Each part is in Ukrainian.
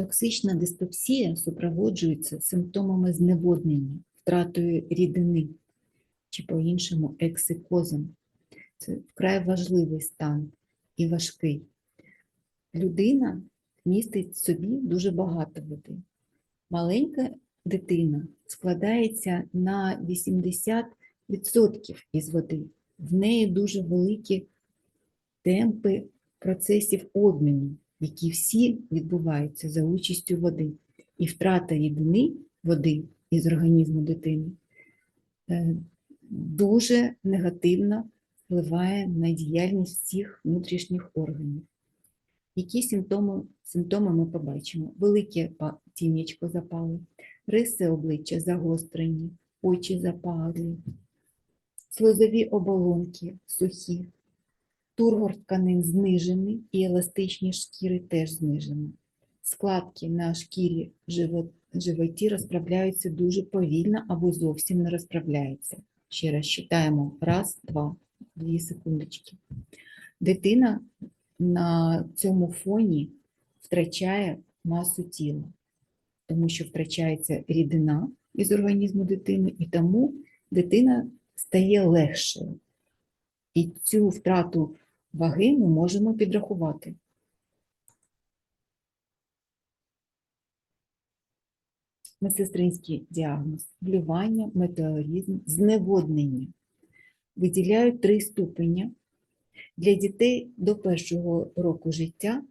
Токсична диспепсія супроводжується симптомами зневоднення, втратою рідини чи по-іншому ексикозом. Це вкрай важливий стан і важкий. Людина містить в собі дуже багато води. Маленька дитина складається на 80% із води. В неї дуже великі темпи процесів обміну, які всі відбуваються за участю води. І втрата рідини води із організму дитини е, дуже негативно впливає на діяльність всіх внутрішніх органів. Які симптоми, симптоми ми побачимо? Велике тім'ячко запали, риси обличчя загострені, очі запали, слизові оболонки сухі, тургор тканин знижений і еластичність шкіри теж знижена. Складки на шкірі животі розправляються дуже повільно або зовсім не розправляються. Ще раз читаємо. Раз, два, дві секундочки. Дитина на цьому фоні втрачає масу тіла, тому що втрачається рідина із організму дитини, і тому дитина стає легшою. І цю втрату ваги ми можемо підрахувати. Медсестринський діагноз – блювання, метеоризм, зневоднення. Виділяють три ступеня. Для дітей до першого року життя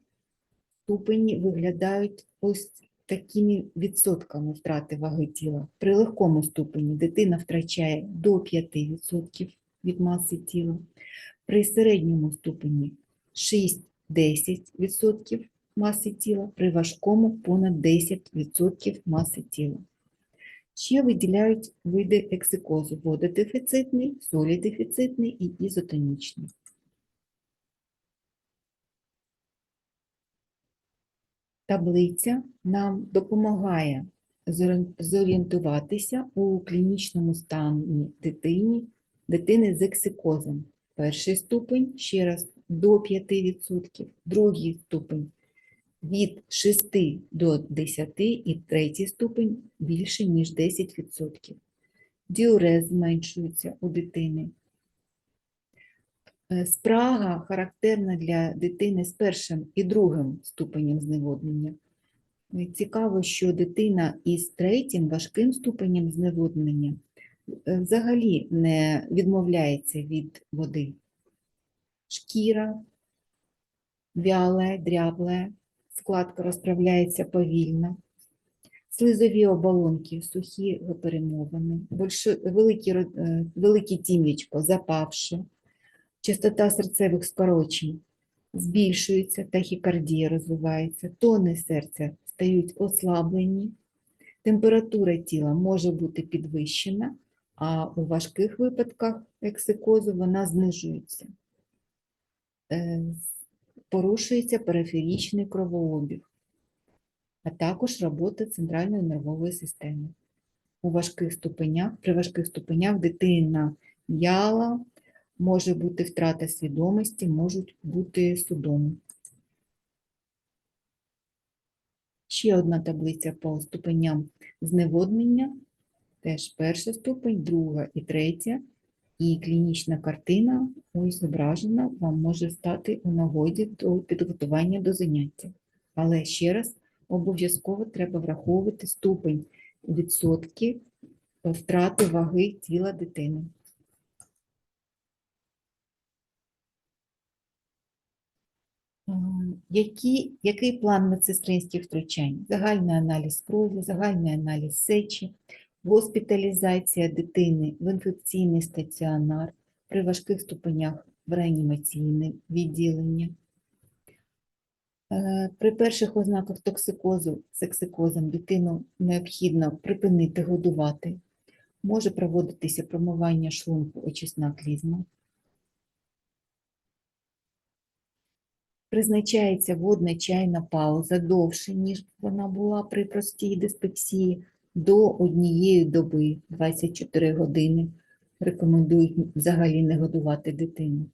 ступені виглядають ось такими відсотками втрати ваги тіла. При легкому ступені дитина втрачає до 5% від маси тіла, при середньому ступені 6-10% маси тіла, при важкому понад 10% маси тіла. Ще виділяють види ексикозу – вододефіцитний, солідефіцитний і ізотонічний. Таблиця нам допомагає зорієнтуватися у клінічному стані дитині, дитини з ексикозом. Перший ступень, ще раз, до 5%, другий ступень від 6 до 10 і третій ступень більше, ніж 10%. Діурез зменшується у дитини. Е, Спрага характерна для дитини з першим і другим ступенем зневоднення. Е, Цікаво, що дитина із третім важким ступенем зневоднення взагалі не відмовляється від води. Шкіра вяле, дрябле, складка розправляється повільно. Слизові оболонки сухі перемовини, великі, е, велике тім'ячко запавше, частота серцевих скорочень збільшується, тахікардія розвивається, тони серця стають ослаблені, температура тіла може бути підвищена, а у важких випадках ексикозу вона знижується. Е, Порушується периферічний кровообіг, а також робота центральної нервової системи. У важких ступенях, при важких ступенях дитина в'яла, може бути втрата свідомості, можуть бути судоми. Ще одна таблиця по ступеням зневоднення. Теж перша ступень, друга і третя. І клінічна картина, ось зображена, вам може стати у нагоді до підготування до заняття. Але ще раз, обов'язково треба враховувати ступень відсотки втрати ваги тіла дитини. Ем, Які, який план медсестринських втручань? Загальний аналіз крові, загальний аналіз сечі, госпіталізація дитини в інфекційний стаціонар, при важких ступенях в реанімаційне відділення. Е, При перших ознаках токсикозу з ексикозом дитину необхідно припинити годувати. Може проводитися промивання шлунку очисна клізма. Призначається водна чайна пауза довше, ніж вона була при простій диспепсії, до однієї доби, 24 години. Рекомендують взагалі не годувати дитину.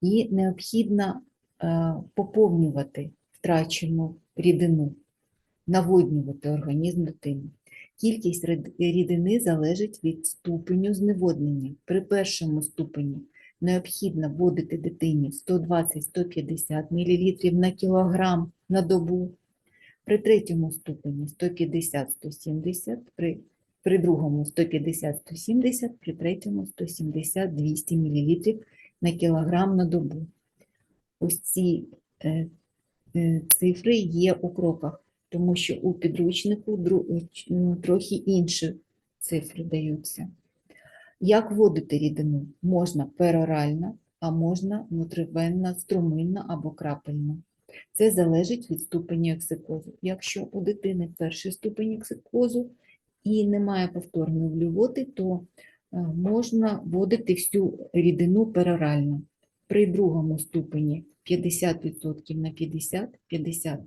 І необхідно е, поповнювати втрачену рідину. наводнювати організм дитини. Кількість рідини залежить від ступеню зневоднення. При першому ступені необхідно вводити дитині 120-150 мл на кілограм на добу. При третьому ступені 150-170, при, при другому 150-170, при третьому 170-200 мл на кілограм на добу. Ось ці е, е, цифри є у кроках, тому що у підручнику дру- ну, трохи інші цифри даються. Як вводити рідину? Можна перорально, а можна внутривенна, струминна або крапельна. Це залежить від ступеню ексикозу. Якщо у дитини перший ступень ексикозу і немає повторної блювоти, то е, можна вводити всю рідину перорально. При другому ступені 50% на 50, 50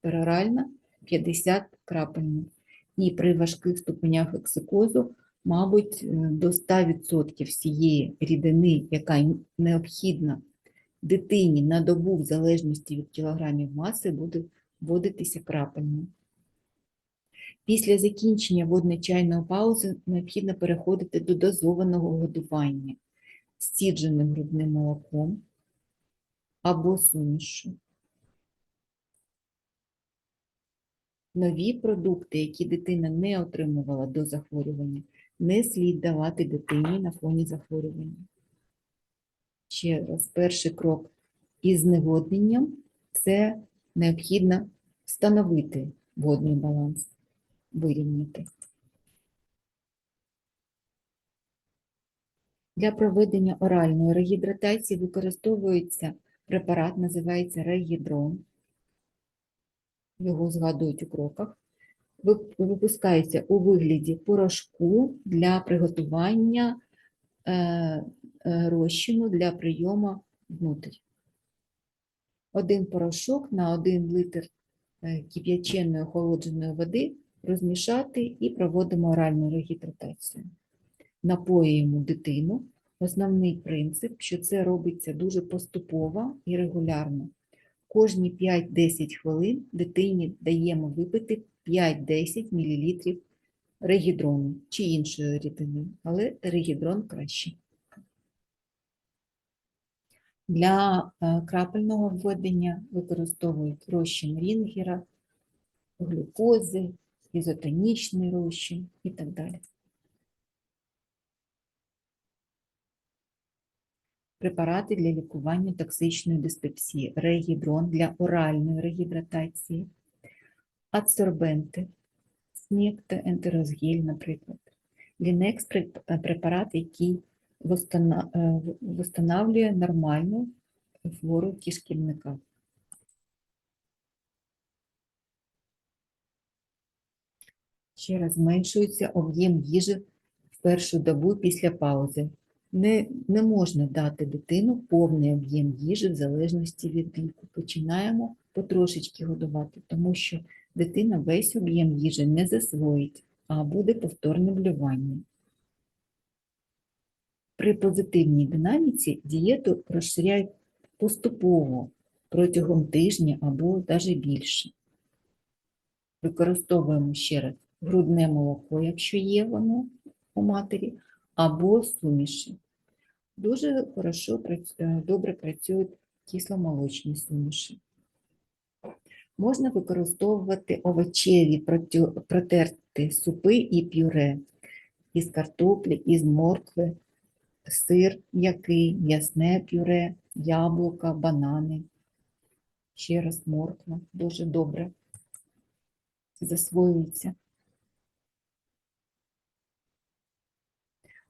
перорально, 50 крапельно. І при важких ступенях ексикозу, мабуть, е, до 100% всієї рідини, яка необхідна дитині на добу в залежності від кілограмів маси, буде вводитися крапельно. Після закінчення водно-чайної паузи необхідно переходити до дозованого годування стідженим грудним молоком або сумішю. Нові продукти, які дитина не отримувала до захворювання, не слід давати дитині на фоні захворювання. Ще раз, перший крок із зневодненням це необхідно встановити водний баланс, вирівняти. Для проведення оральної регідратації використовується препарат, називається регідрон. Його згадують у кроках. Вип- Випускається у вигляді порошку для приготування е, розчину для прийому внутрі. Один порошок на 1 литр е, кип'яченої охолодженої води розмішати і проводимо оральну регідратацію. Напоюємо дитину. Основний принцип, що це робиться дуже поступово і регулярно. Кожні 5-10 хвилин дитині даємо випити 5-10 мл регідрону чи іншої рідини, але регідрон краще. Для е, крапельного введення використовують розчин рінгера, глюкози, ізотонічний розчин і так далі. Препарати для лікування токсичної диспепсії, регідрон для оральної регідратації, адсорбенти, снік та ентерозгіль, наприклад. Лінекс препарат, який е, нормальну флору кишківника. Ще раз зменшується об'єм їжі в першу добу після паузи. Не, не можна дати дитину повний об'єм їжі в залежності від віку. Починаємо потрошечки годувати, тому що дитина весь об'єм їжі не засвоїть, а буде повторне блювання. При позитивній динаміці дієту розширяють поступово протягом тижня або навіть більше. Використовуємо ще раз грудне молоко, якщо є воно у матері, або суміші. Дуже хорошо, е, добре працюють кисломолочні суміші. Можна використовувати овочеві протерті супи і пюре із картоплі, із моркви, сир м'який, м'ясне пюре, яблука, банани. Ще раз морква. Дуже добре засвоюється.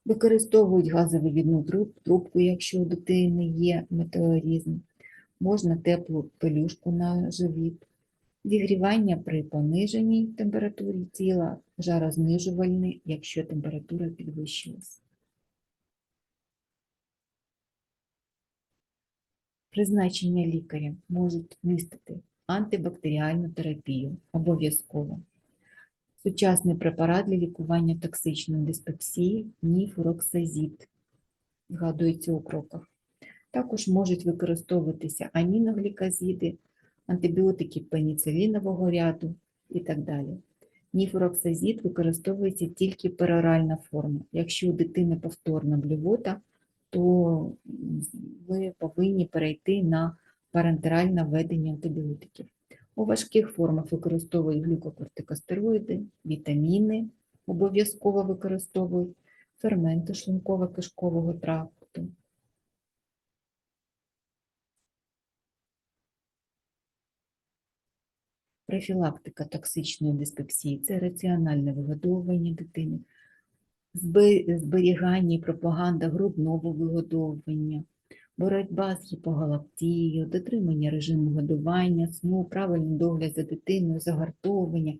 Використовують труб- трубку, якщо у дитини є метеоризм. Можна теплу пелюшку на живіт. Відгрівання при пониженій температурі тіла, жарознижувальний, якщо температура підвищилась. Призначення лікаря можуть містити антибактеріальну терапію обов'язково. Сучасний препарат для лікування токсичної диспепсії ніфуроксазід, згадується у кроках. Також можуть використовуватися аміноглікозиди, антибіотики пеніцилінового ряду, і так далі. Ніфуроксазід використовується тільки пероральна форма. Якщо у дитини повторна блювота, то ви повинні перейти на парентеральне введення антибіотиків. У важких формах використовують глюкокортикостероїди, вітаміни, обов'язково використовують ферменти шлунково-кишкового тракту. Профілактика токсичної диспепсії це раціональне вигодовування дитини, зберігання і пропаганда грудного вигодовування, боротьба з гіпогалактією, дотримання режиму годування, сну, правильний догляд за дитиною, загартовування,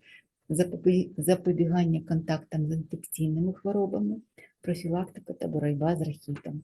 запобігання контактам з інфекційними хворобами, профілактика та боротьба з рахітом.